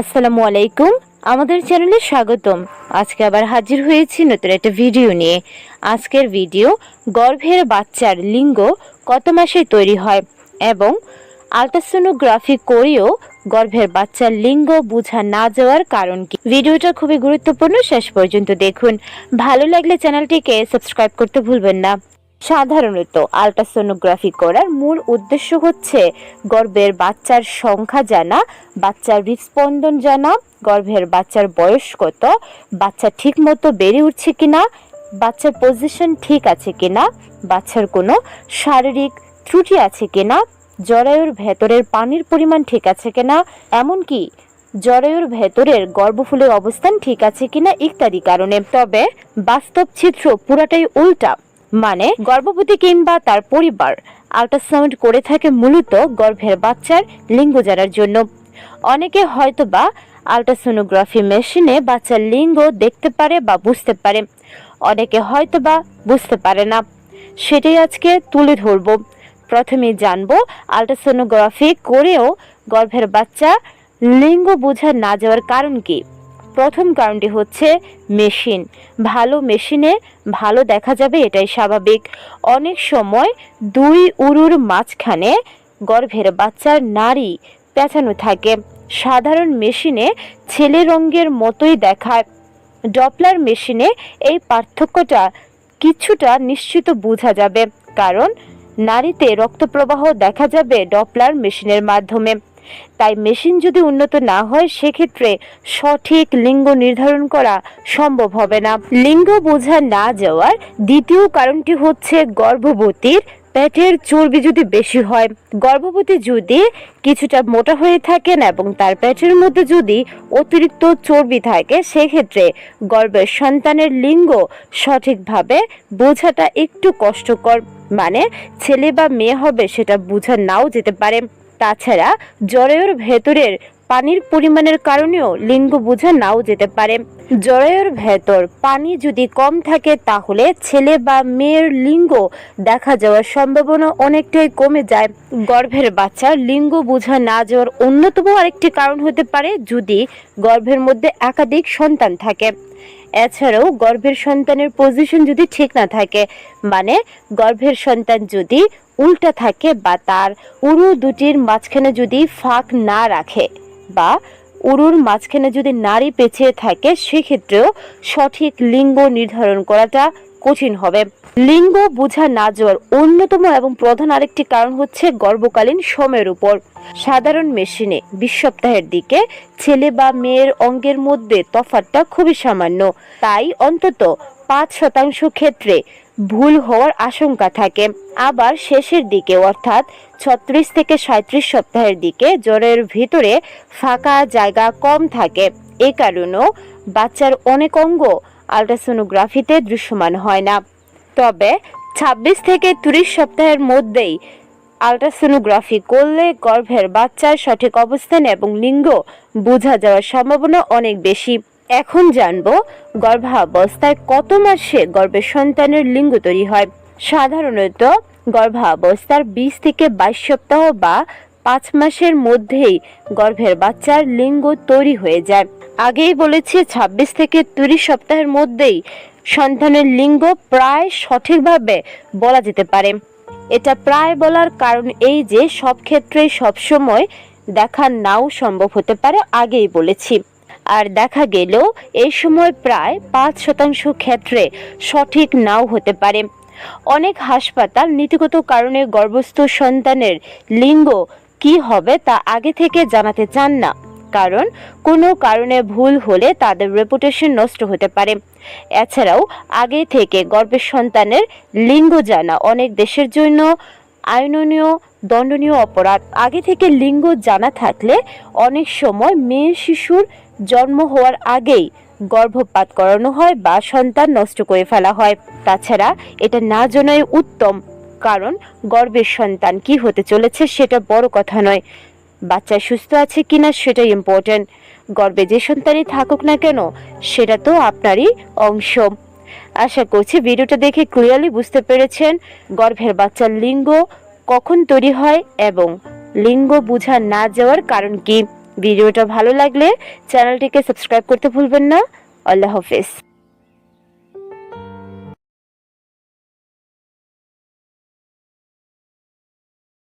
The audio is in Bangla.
আসসালামু আলাইকুম। আমাদের চ্যানেলে স্বাগতম। আজকে আবার হাজির হয়েছি নতুন একটা ভিডিও নিয়ে। আজকের ভিডিও, গর্ভের বাচ্চার লিঙ্গ কত মাসে তৈরি হয় এবং আলট্রাসোনোগ্রাফি করেও গর্ভের বাচ্চার লিঙ্গ বোঝা না যাওয়ার কারণ কি? ভিডিওটা খুবই গুরুত্বপূর্ণ। শেষ পর্যন্ত দেখুন। ভালো লাগলে চ্যানেলটিকে সাবস্ক্রাইব করতে ভুলবেন না। সাধারণত আলট্রাসোনোগ্রাফি করার মূল উদ্দেশ্য হচ্ছে গর্ভের বাচ্চার সংখ্যা জানা, বাচ্চার হৃদস্পন্দন জানা, গর্ভের বাচ্চার বয়স কত, বাচ্চা ঠিক মতো বেড়ে উঠছে কিনা, বাচ্চার পজিশন ঠিক আছে কিনা, বাচ্চার কোনো শারীরিক ত্রুটি আছে কিনা, জরায়ুর ভেতরের পানির পরিমাণ ঠিক আছে কিনা, এমনকি জরায়ুর ভেতরের গর্ভফুলের অবস্থান ঠিক আছে কিনা ইত্যাদি কারণে। তবে বাস্তব চিত্র পুরাটাই উল্টা। মানে গর্ভবতী কিংবা তার পরিবার। আল্ট্রাসাউন্ড করে থাকে মূলত গর্ভের বাচ্চার লিঙ্গ জানার জন্য। অনেকে হয়তোবা আল্ট্রাসোনোগ্রাফি মেশিনে বাচ্চার লিঙ্গ দেখতে পারে বা বুঝতে পারে। অনেকে হয়তোবা বুঝতে পারে না। সেটাই আজকে তুলে ধরব। প্রথমে জানব আল্ট্রাসোনোগ্রাফি করেও গর্ভের বাচ্চা লিঙ্গ বোঝা না যাওয়ার কারণ কি। প্রথম কারণটি হচ্ছে মেশিন। ভালো মেশিনে ভালো দেখা যাবে, এটাই স্বাভাবিক। অনেক সময় দুই উরুর মাঝখানে গর্ভের বাচ্চার নারী পেঁচানো থাকে। সাধারণ মেশিনে ছেলে রঙের মতোই দেখায়। ডপলার মেশিনে এই পার্থক্যটা কিছুটা নিশ্চিত বোঝা যাবে, কারণ নারীতে রক্তপ্রবাহ দেখা যাবে ডপলার মেশিনের মাধ্যমে। তাই মেশিন যদি উন্নত না হয়, সেক্ষেত্রে সঠিক লিঙ্গ নির্ধারণ করা সম্ভব হবে না। লিঙ্গ বোঝা না যাওয়ার দ্বিতীয় কারণটি হচ্ছে গর্ভবতীর পেটের চর্বি যদি বেশি হয়। গর্ভবতী যদি কিছুটা মোটা হয়ে থাকেন এবং তার পেটের মধ্যে যদি অতিরিক্ত চর্বি থাকে, সেক্ষেত্রে গর্ভের সন্তানের লিঙ্গ সঠিকভাবে বোঝাটা একটু কষ্টকর। মানে ছেলে বা মেয়ে হবে সেটা বোঝা নাও যেতে পারে। তাছাড়া জরায়ুর ভেতরের পানির পরিমাণের কারণেও লিঙ্গ বোঝা নাও যেতে পারে। জরায়ুর ভেতর পানি যদি কম থাকে, তাহলে ছেলে বা মেয়ের লিঙ্গ দেখা যাওয়ার সম্ভাবনা অনেকটাই কমে যায়। গর্ভের বাচ্চা লিঙ্গ বোঝা না যাওয়ার অন্যতম আরেকটি কারণ হতে পারে যদি গর্ভের মধ্যে একাধিক সন্তান থাকে। এছাড়াও গর্ভের সন্তানের পজিশন যদি ঠিক না থাকে মানে গর্ভের সন্তান যদি উল্টা থাকে বা তার উরু দুটির মাঝখানে যদি ফাঁক না রাখে বা উরুর মাঝখানে যদি নারী পেঁচিয়ে থাকে, সেক্ষেত্রেও সঠিক লিঙ্গ নির্ধারণ করাটা কঠিন হবে। লিঙ্গ বোঝা না যাওয়ার অন্যতম এবং প্রধান আরেকটি কারণ হচ্ছে গর্ভকালীন সময়ের উপর। সাধারণ মেশিনে বিশ সপ্তাহের দিকে ছেলে বা মেয়ের অঙ্গের মধ্যে তফাতটা খুবই সামান্য। তাই অন্তত পাঁচ শতাংশ ক্ষেত্রে ভুল হওয়ার আশঙ্কা থাকে। আবার শেষের দিকে অর্থাৎ ছত্রিশ থেকে সাঁত্রিশ সপ্তাহের দিকে জ্বরের ভিতরে ফাঁকা জায়গা কম থাকে। এ কারণেও বাচ্চার অনেক অঙ্গ আল্ট্রাসোনোগ্রাফিতে দৃশ্যমান হয় না। তবে ছাব্বিশ থেকে তিরিশ সপ্তাহের মধ্যেই আলট্রাসোনোগ্রাফি করলে গর্ভের বাচ্চার সঠিক অবস্থান এবং লিঙ্গ বোঝা যাওয়ার সম্ভাবনা অনেক বেশি। এখন জানব গর্ভাবস্থায় কত মাসে গর্ভের সন্তানের লিঙ্গ তৈরি হয়। সাধারণত গর্ভাবস্থার বিশ থেকে বাইশ সপ্তাহ বা পাঁচ মাসের মধ্যেই গর্ভের বাচ্চার লিঙ্গ তৈরি হয়ে যায়। আগেই বলেছি, ছাব্বিশ থেকে তিরিশ সপ্তাহের মধ্যেই সন্তানের লিঙ্গ প্রায় সঠিকভাবে বলা যেতে পারে। এটা প্রায় বলার কারণ এই যে, সব ক্ষেত্রেই সবসময় দেখা নাও সম্ভব হতে পারে, আগেই বলেছি। আর দেখা গেলেও এই সময় প্রায় পাঁচ শতাংশ ক্ষেত্রে সঠিক নাও হতে পারে। অনেক হাসপাতাল নীতিগত কারণে গর্ভস্থ সন্তানের লিঙ্গ কি হবে তা আগে থেকে জানাতে চান না, কারণ কোনো কারণে ভুল হলে তাদের রেপুটেশন নষ্ট হতে পারে। এছাড়াও, আগে থেকে গর্ভের সন্তানের লিঙ্গ জানা অনেক দেশের জন্য আইননীয়, দণ্ডনীয় অপরাধ। আগে থেকে লিঙ্গ জানা থাকলে অনেক সময় মেয়ে শিশুর জন্ম হওয়ার আগেই গর্ভপাত করানো হয় বা সন্তান নষ্ট করে ফেলা হয়। তাছাড়া এটা না জানাই উত্তম। কারণ গর্বের সন্তান। কি হতে চলেছে সেটা বড় কথা নয়। বাচ্চা সুস্থ আছে কিনা সেটাই ইম্পর্টেন্ট গর্বে যে সন্তানই থাকুক না কেন, সেটা তো আপনারই অংশ। আশা করছি ভিডিওটা দেখে ক্লিয়ারলি বুঝতে পেরেছেন গর্ভের বাচ্চার লিঙ্গ কখন তৈরি হয় এবং লিঙ্গ বোঝা না যাওয়ার কারণ কি। ভিডিওটা ভালো লাগলে চ্যানেলটিকে সাবস্ক্রাইব করতে ভুলবেন না। আল্লাহ হাফেজ।